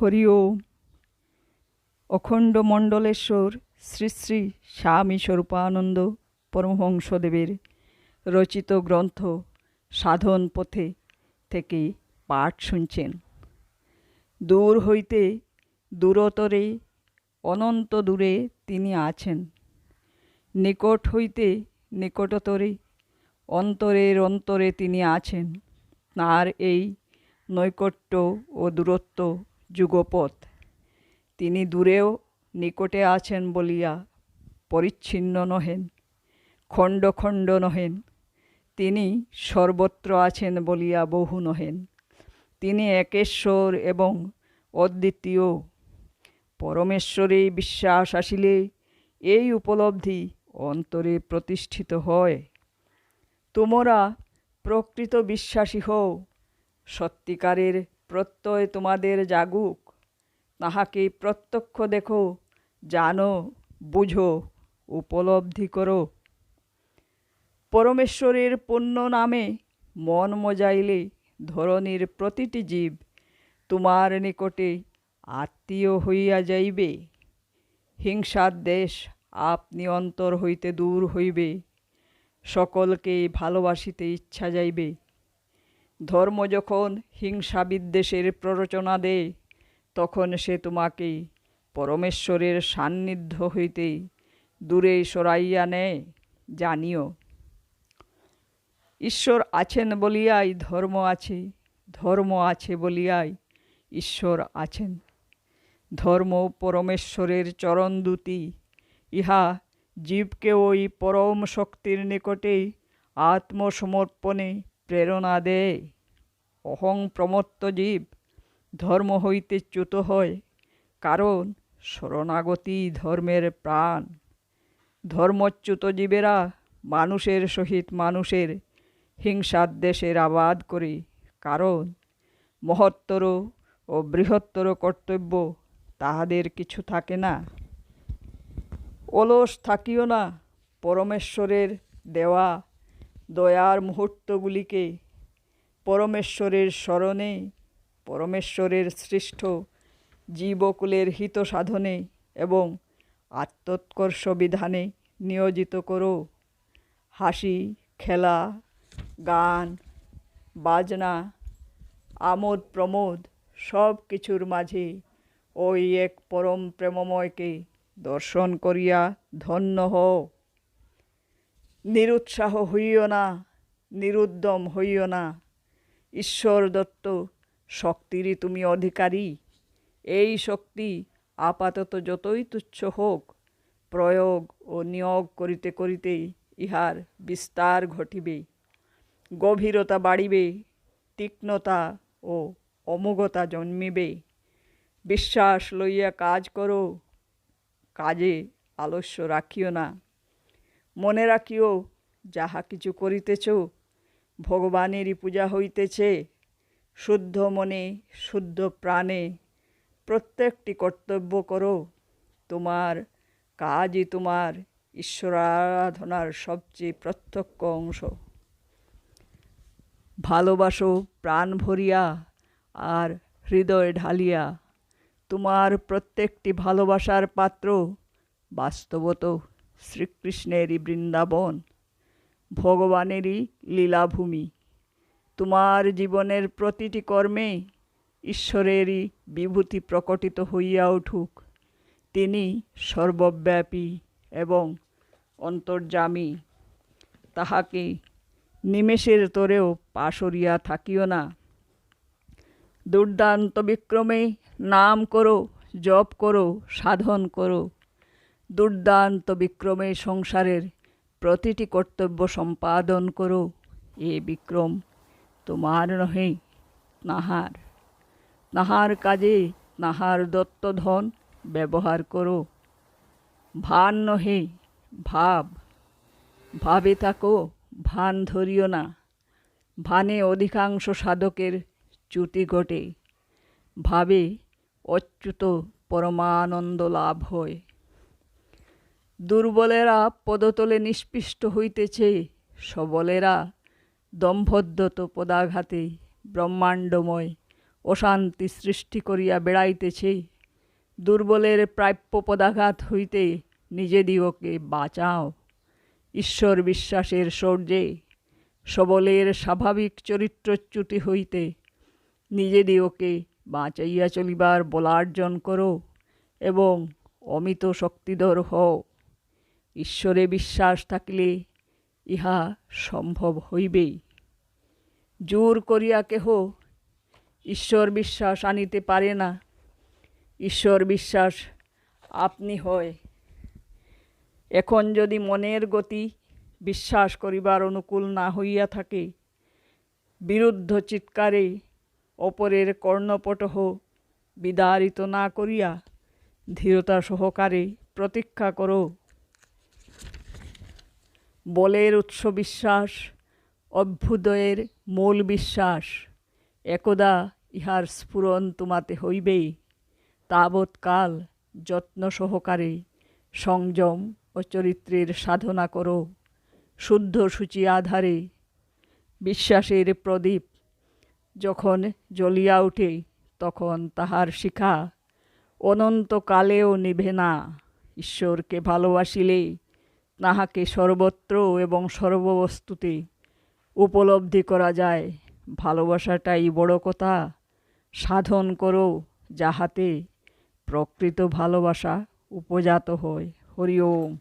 হরি ওম। অখণ্ড মণ্ডলেশ্বর শ্রী শ্রী স্বামী স্বরূপানন্দ পরমহংসদেবের রচিত গ্রন্থ সাধন পথে থেকে পাঠ শুনছেন। দূর হইতে দূরতরে, অনন্ত দূরে তিনি আছেন। নিকট হইতে নিকটতরে, অন্তরের অন্তরে তিনি আছেন। তাঁর এই নৈকট্য ও দূরত্ব যুগপথ তিনি দূরেও নিকটে আছেন বলিয়া পরিচ্ছিন্ন নহেন, খণ্ড খণ্ড নহেন। তিনি সর্বত্র আছেন বলিয়া বহু নহেন। তিনি একেশ্বর এবং অদ্বিতীয়। পরমেশ্বরে বিশ্বাস আসিলে এই উপলব্ধি অন্তরে প্রতিষ্ঠিত হয়। তোমরা প্রকৃত বিশ্বাসী হও, সত্যিকারের প্রত্যয় তোমাদের জাগুক। তাহাকে প্রত্যক্ষ দেখো, জানো, বুঝো, উপলব্ধি করো। পরমেশ্বরের পুণ্য নামে মন মজাইলে ধরনীর প্রতিটি জীব তোমার নিকটে আত্মীয় হইয়া যাইবে। হিংসার দেশ আপনি অন্তর হইতে দূর হইবে। সকলকে ভালোবাসিতে ইচ্ছা যাইবে। ধর্ম যখন হিংসা বিদ্বেষের প্ররোচনা দেয়, তখন সে তোমাকে পরমেশ্বরের সান্নিধ্য হইতে দূরে সরাইয়া নেয়, জানিও। ঈশ্বর আছেন বলিয়াই ধর্ম আছে ধর্ম আছে বলিয়াই ঈশ্বর আছেন। ধর্ম পরমেশ্বরের চরণ দুটি ইহা জীবকে ওই পরম শক্তির নিকটে আত্মসমর্পণে প্রেরণা দেয়। অহং প্রমত্ত জীব ধর্ম হইতে চ্যুত হয়, কারণ শরণাগতি ধর্মের প্রাণ। ধর্মচ্যুত জীবেরা মানুষের সহিত মানুষের হিংসার দেশের আবাদ করে, কারণ মহত্তর ও বৃহত্তর কর্তব্য তাহাদের কিছু থাকে না। অলস থাকিও না পরমেশ্বরের দেওয়া দয়ার মুহূর্তগুলিকে পরমেশ্বরের স্মরণে, পরমেশ্বরের সৃষ্ট জীবকুলের হিত সাধনে এবং আত্মোৎকর্ষ বিধানে নিয়োজিত করো। হাসি, খেলা, গান, বাজনা, আমোদ, প্রমোদ সব কিছুর মাঝে ওই এক পরম প্রেমময়কে দর্শন করিয়া ধন্য হও। নিরুৎসাহ হইও না, নিরুদ্যম হইও না। ঈশ্বর দত্ত, শক্তিরই তুমি অধিকারী। এই শক্তি আপাতত যতই তুচ্ছ হোক, প্রয়োগ ও নিয়োগ করিতে করিতে ইহার বিস্তার ঘটিবে। গভীরতা বাড়িবে, তীক্ষ্ণতা ও অমোঘতা জন্মিবে। বিশ্বাস লইয়া কাজ করো, কাজে আলস্য রাখিও না। মনে রাখিও, যাহা কিছু করিতেছ ভগবানেরই পূজা হইতেছে। শুদ্ধ মনে, শুদ্ধ প্রাণে প্রত্যেকটি কর্তব্য করো। তোমার কাজই তোমার ঈশ্বর আরাধনার সবচেয়ে প্রত্যক্ষ অংশ। ভালোবাসো প্রাণ ভরিয়া আর হৃদয় ঢালিয়া। তোমার প্রত্যেকটি ভালোবাসার পাত্র বাস্তবত শ্রীকৃষ্ণেরই বৃন্দাবন। ভগবানেরই লীলাভূমি। তোমার জীবনের প্রতিটি কর্মে ঈশ্বরেরই বিভূতি প্রকটিত হইয়া উঠুক। তিনি সর্বব্যাপী এবং অন্তর্যামী। তাহাকে নিমেষের তরেও পাশরিয়া থাকিও না। দুর্দান্ত বিক্রমে নাম করো, জপ করো, সাধন করো। দুর্দান্ত বিক্রমে সংসারের প্রতিটি কর্তব্য সম্পাদন করো। এ বিক্রম, তোমার নহে, নাহার। নাহার কাজে, নাহার দত্ত ধন ব্যবহার করো। ভান নহে, ভাব। ভাবে থাকো, ভান ধরিও না। ভানে অধিকাংশ সাধকের চ্যুতি ঘটে। ভাবে অচ্যুত পরমানন্দ লাভ হয়। দুর্বলেরা পদতলে নিষ্পিষ্ট হইতেছে, সবলেরা দম্ভদ্যত পদাঘাতে ব্রহ্মাণ্ডময় অশান্তি সৃষ্টি করিয়া বেড়াইতেছে। দুর্বলের প্রাপ্য পদাঘাত হইতে নিজেদিগকে বাঁচাও। ঈশ্বর বিশ্বাসের শৌর্যে সবলের স্বাভাবিক চরিত্রচ্যুতি হইতে নিজেদিগকে বাঁচাইয়া চলিবার বলার্জন করো এবং অমিত শক্তিধর হও। ঈশ্বরে বিশ্বাস থাকিলে ইহা সম্ভব হইবেই। জোর করিয়া কেহ ঈশ্বর বিশ্বাস আনিতে পারে না। ঈশ্বর বিশ্বাস আপনি হয়। এখন যদি মনের গতি বিশ্বাস করিবার অনুকূল না হইয়া থাকে, বিরুদ্ধ চিৎকারে অপরের কর্ণপটহ বিদারিত না করিয়া ধীরতা সহকারে প্রতীক্ষা করো। বলের উৎস বিশ্বাস, অভ্যুদয়ের মূল বিশ্বাস, একদা ইহার স্ফুরণ তোমাতে হইবেই। তাবৎকাল যত্ন সহকারে সংযম ও চরিত্রের সাধনা করো, শুদ্ধ সূচি আধারে। বিশ্বাসের প্রদীপ যখন জ্বলিয়া উঠে, তখন তাহার শিখা অনন্তকালেও নিভে না। ঈশ্বরকে ভালোবাসিলে তাহাকে সর্বত্র এবং সর্ববস্তুতে উপলব্ধি করা যায়। ভালোবাসাটাই বড় কথা। সাধন করো যাহাতে প্রকৃত ভালোবাসা উপজাত হয়। হরি ওম।